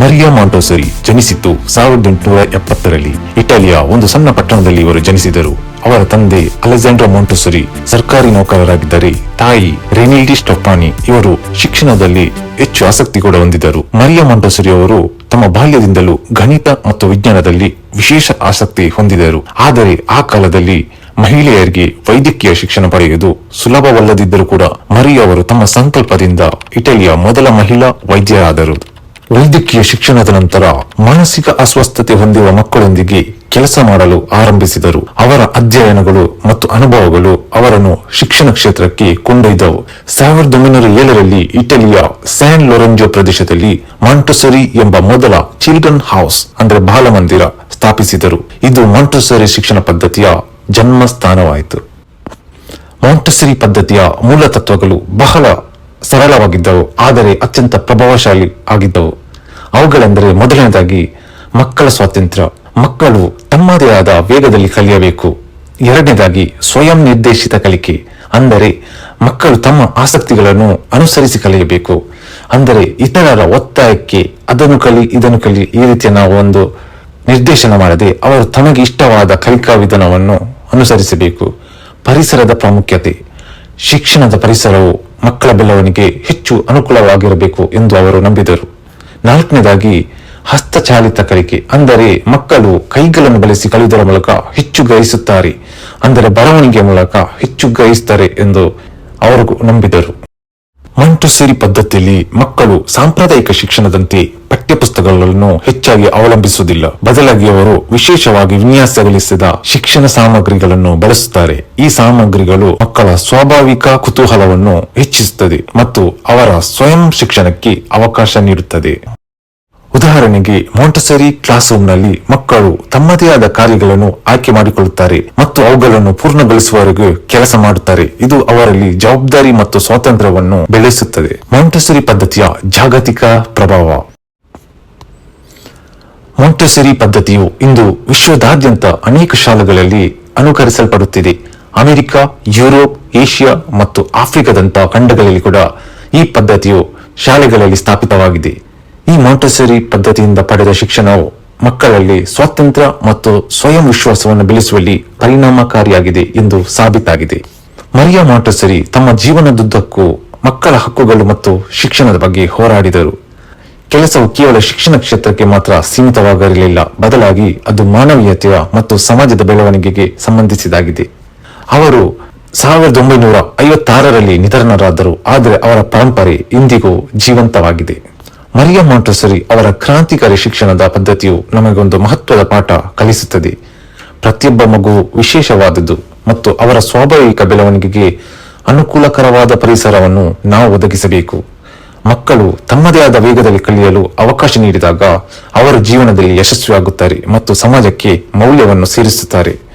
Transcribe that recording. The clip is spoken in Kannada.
ಮರಿಯಾ ಮಾಂಟೋಸರಿ ಜನಿಸಿದ್ದು ಸಾವಿರದ ಎಂಟುನೂರ ಎಪ್ಪತ್ತರಲ್ಲಿ. ಇಟಲಿಯ ಒಂದು ಸಣ್ಣ ಪಟ್ಟಣದಲ್ಲಿ ಇವರು ಜನಿಸಿದರು. ಅವರ ತಂದೆ ಅಲೆಕ್ಸಾಂಡರ್ ಮಾಂಟೋಸರಿ ಸರ್ಕಾರಿ ನೌಕರರಾಗಿದ್ದರೆ ತಾಯಿ ರೆನಿಲ್ಡಿ ಸ್ಟಫಾನಿ ಇವರು ಶಿಕ್ಷಣದಲ್ಲಿ ಹೆಚ್ಚು ಆಸಕ್ತಿ ಕೂಡ ಹೊಂದಿದ್ದರು. ಮರಿಯಾ ಮಾಂಟೋಸರಿ ಅವರು ತಮ್ಮ ಬಾಲ್ಯದಿಂದಲೂ ಗಣಿತ ಮತ್ತು ವಿಜ್ಞಾನದಲ್ಲಿ ವಿಶೇಷ ಆಸಕ್ತಿ ಹೊಂದಿದರು ಆದರೆ ಆ ಕಾಲದಲ್ಲಿ ಮಹಿಳೆಯರಿಗೆ ವೈದ್ಯಕೀಯ ಶಿಕ್ಷಣ ಪಡೆಯುವುದು ಸುಲಭವಲ್ಲದಿದ್ದರೂ ಕೂಡ ಮರಿಯಾ ಅವರು ತಮ್ಮ ಸಂಕಲ್ಪದಿಂದ ಇಟಲಿಯ ಮೊದಲ ಮಹಿಳಾ ವೈದ್ಯರಾದರು. ವೈದ್ಯಕೀಯ ಶಿಕ್ಷಣದ ನಂತರ ಮಾನಸಿಕ ಅಸ್ವಸ್ಥತೆ ಹೊಂದಿರುವ ಮಕ್ಕಳೊಂದಿಗೆ ಕೆಲಸ ಮಾಡಲು ಆರಂಭಿಸಿದರು. ಅವರ ಅಧ್ಯಯನಗಳು ಮತ್ತು ಅನುಭವಗಳು ಅವರನ್ನು ಶಿಕ್ಷಣ ಕ್ಷೇತ್ರಕ್ಕೆ ಕೊಂಡೊಯ್ದವು. ಸಾವಿರದ ಒಂಬೈನೂರ ಏಳರಲ್ಲಿ ಇಟಲಿಯ ಸ್ಯಾನ್ ಲೊರೆಂಜೋ ಪ್ರದೇಶದಲ್ಲಿ ಮಾಂಟೊಸರಿ ಎಂಬ ಮೊದಲ ಚಿಲ್ಡ್ರನ್ ಹೌಸ್, ಅಂದ್ರೆ ಬಾಲಮಂದಿರ, ಸ್ಥಾಪಿಸಿದರು. ಇದು ಮಾಂಟೊಸರಿ ಶಿಕ್ಷಣ ಪದ್ಧತಿಯ ಜನ್ಮಸ್ಥಾನವಾಯಿತು. ಮಾಂಟಸರಿ ಪದ್ಧತಿಯ ಮೂಲ ತತ್ವಗಳು ಬಹಳ ಸರಳವಾಗಿದ್ದವು, ಆದರೆ ಅತ್ಯಂತ ಪ್ರಭಾವಶಾಲಿ ಆಗಿದ್ದವು. ಅವುಗಳೆಂದರೆ ಮೊದಲನೇದಾಗಿ ಮಕ್ಕಳ ಸ್ವಾತಂತ್ರ್ಯ. ಮಕ್ಕಳು ತಮ್ಮದೇ ಆದ ವೇಗದಲ್ಲಿ ಕಲಿಯಬೇಕು. ಎರಡನೇದಾಗಿ ಸ್ವಯಂ ನಿರ್ದೇಶಿತ ಕಲಿಕೆ, ಅಂದರೆ ಮಕ್ಕಳು ತಮ್ಮ ಆಸಕ್ತಿಗಳನ್ನು ಅನುಸರಿಸಿ ಕಲಿಯಬೇಕು. ಅಂದರೆ ಇತರರ ಒತ್ತಾಯಕ್ಕೆ ಅದನ್ನು ಕಲಿ, ಇದನ್ನು ಕಲಿ, ಈ ರೀತಿಯ ನಾವು ಒಂದು ನಿರ್ದೇಶನ ಮಾಡದೆ ಅವರು ತಮಗೆ ಇಷ್ಟವಾದ ಕಲಿಕಾ ವಿಧಾನವನ್ನು ಅನುಸರಿಸಬೇಕು. ಪರಿಸರದ ಪ್ರಾಮುಖ್ಯತೆ. ಶಿಕ್ಷಣದ ಪರಿಸರವು ಮಕ್ಕಳ ಬೆಳವಣಿಗೆ ಹೆಚ್ಚು ಅನುಕೂಲವಾಗಿರಬೇಕು ಎಂದು ಅವರು ನಂಬಿದರು. ನಾಲ್ಕನೇದಾಗಿ, ಹಸ್ತಚಾಲಿತ ಕಲಿಕೆ, ಅಂದರೆ ಮಕ್ಕಳು ಕೈಗಳನ್ನು ಬಳಸಿ ಕಲಿಯುವುದರ ಮೂಲಕ ಹೆಚ್ಚು ಗ್ರಹಿಸುತ್ತಾರೆ, ಅಂದರೆ ಬರವಣಿಗೆಯ ಮೂಲಕ ಹೆಚ್ಚು ಗ್ರಹಿಸುತ್ತಾರೆ ಎಂದು ಅವರು ನಂಬಿದರು. ಮಾಂಟೆಸರಿ ಪದ್ಧತಿಯಲ್ಲಿ ಮಕ್ಕಳು ಸಾಂಪ್ರದಾಯಿಕ ಶಿಕ್ಷಣದಂತೆ ಪಠ್ಯಪುಸ್ತಕಗಳನ್ನು ಹೆಚ್ಚಾಗಿ ಅವಲಂಬಿಸುವುದಿಲ್ಲ. ಬದಲಾಗಿ ಅವರು ವಿಶೇಷವಾಗಿ ವಿನ್ಯಾಸಗೊಳಿಸಿದ ಶಿಕ್ಷಣ ಸಾಮಗ್ರಿಗಳನ್ನು ಬಳಸುತ್ತಾರೆ. ಈ ಸಾಮಗ್ರಿಗಳು ಮಕ್ಕಳ ಸ್ವಾಭಾವಿಕ ಕುತೂಹಲವನ್ನು ಹೆಚ್ಚಿಸುತ್ತದೆ ಮತ್ತು ಅವರ ಸ್ವಯಂ ಶಿಕ್ಷಣಕ್ಕೆ ಅವಕಾಶ ನೀಡುತ್ತದೆ. ಉದಾಹರಣೆಗೆ ಮೋಂಟಸರಿ ಕ್ಲಾಸ್ ರೂಮ್ನಲ್ಲಿ ಮಕ್ಕಳು ತಮ್ಮದೇ ಆದ ಕಾರ್ಯಗಳನ್ನು ಆಯ್ಕೆ ಮಾಡಿಕೊಳ್ಳುತ್ತಾರೆ ಮತ್ತು ಅವುಗಳನ್ನು ಪೂರ್ಣಗೊಳಿಸುವವರೆಗೆ ಕೆಲಸ ಮಾಡುತ್ತಾರೆ. ಇದು ಅವರಲ್ಲಿ ಜವಾಬ್ದಾರಿ ಮತ್ತು ಸ್ವಾತಂತ್ರ್ಯವನ್ನು ಬೆಳೆಸುತ್ತದೆ. ಮೋಂಟಸರಿ ಪದ್ಧತಿಯ ಜಾಗತಿಕ ಪ್ರಭಾವ. ಮೋಂಟಸರಿ ಪದ್ಧತಿಯು ಇಂದು ವಿಶ್ವದಾದ್ಯಂತ ಅನೇಕ ಶಾಲೆಗಳಲ್ಲಿ ಅನುಕರಿಸಲ್ಪಡುತ್ತಿದೆ. ಅಮೆರಿಕ, ಯುರೋಪ್, ಏಷ್ಯಾ ಮತ್ತು ಆಫ್ರಿಕಾದಂತಹ ಖಂಡಗಳಲ್ಲಿ ಕೂಡ ಈ ಪದ್ಧತಿಯು ಶಾಲೆಗಳಲ್ಲಿ ಸ್ಥಾಪಿತವಾಗಿದೆ. ಈ ಮಾಂಟೆಸರಿ ಪದ್ಧತಿಯಿಂದ ಪಡೆದ ಶಿಕ್ಷಣವು ಮಕ್ಕಳಲ್ಲಿ ಸ್ವಾತಂತ್ರ್ಯ ಮತ್ತು ಸ್ವಯಂ ವಿಶ್ವಾಸವನ್ನು ಬೆಳೆಸುವಲ್ಲಿ ಪರಿಣಾಮಕಾರಿಯಾಗಿದೆ ಎಂದು ಸಾಬೀತಾಗಿದೆ. ಮರಿಯಾ ಮಾಂಟೆಸರಿ ತಮ್ಮ ಜೀವನದುದ್ದಕ್ಕೂ ಮಕ್ಕಳ ಹಕ್ಕುಗಳು ಮತ್ತು ಶಿಕ್ಷಣದ ಬಗ್ಗೆ ಹೋರಾಡಿದರು. ಕೆಲಸವು ಕೇವಲ ಶಿಕ್ಷಣ ಕ್ಷೇತ್ರಕ್ಕೆ ಮಾತ್ರ ಸೀಮಿತವಾಗಿರಲಿಲ್ಲ ಬದಲಾಗಿ ಅದು ಮಾನವೀಯತೆಯ ಮತ್ತು ಸಮಾಜದ ಬೆಳವಣಿಗೆಗೆ ಸಂಬಂಧಿಸಿದಾಗಿದೆ. ಅವರು ಸಾವಿರದ ಒಂಬೈನೂರ ಐವತ್ತಾರರಲ್ಲಿ ನಿಧನರಾದರು, ಆದರೆ ಅವರ ಪರಂಪರೆ ಇಂದಿಗೂ ಜೀವಂತವಾಗಿದೆ. ಮರಿಯಾ ಮಾಂಟಸರಿ ಅವರ ಕ್ರಾಂತಿಕಾರಿ ಶಿಕ್ಷಣದ ಪದ್ಧತಿಯು ನಮಗೊಂದು ಮಹತ್ವದ ಪಾಠ ಕಲಿಸುತ್ತದೆ. ಪ್ರತಿಯೊಬ್ಬ ಮಗು ವಿಶೇಷವಾದದ್ದು ಮತ್ತು ಅವರ ಸ್ವಾಭಾವಿಕ ಬೆಳವಣಿಗೆಗೆ ಅನುಕೂಲಕರವಾದ ಪರಿಸರವನ್ನು ನಾವು ಒದಗಿಸಬೇಕು. ಮಕ್ಕಳು ತಮ್ಮದೇ ಆದ ವೇಗದಲ್ಲಿ ಕಲಿಯಲು ಅವಕಾಶ ನೀಡಿದಾಗ ಅವರ ಜೀವನದಲ್ಲಿ ಯಶಸ್ವಿಯಾಗುತ್ತಾರೆ ಮತ್ತು ಸಮಾಜಕ್ಕೆ ಮೌಲ್ಯವನ್ನು ಸೇರಿಸುತ್ತಾರೆ.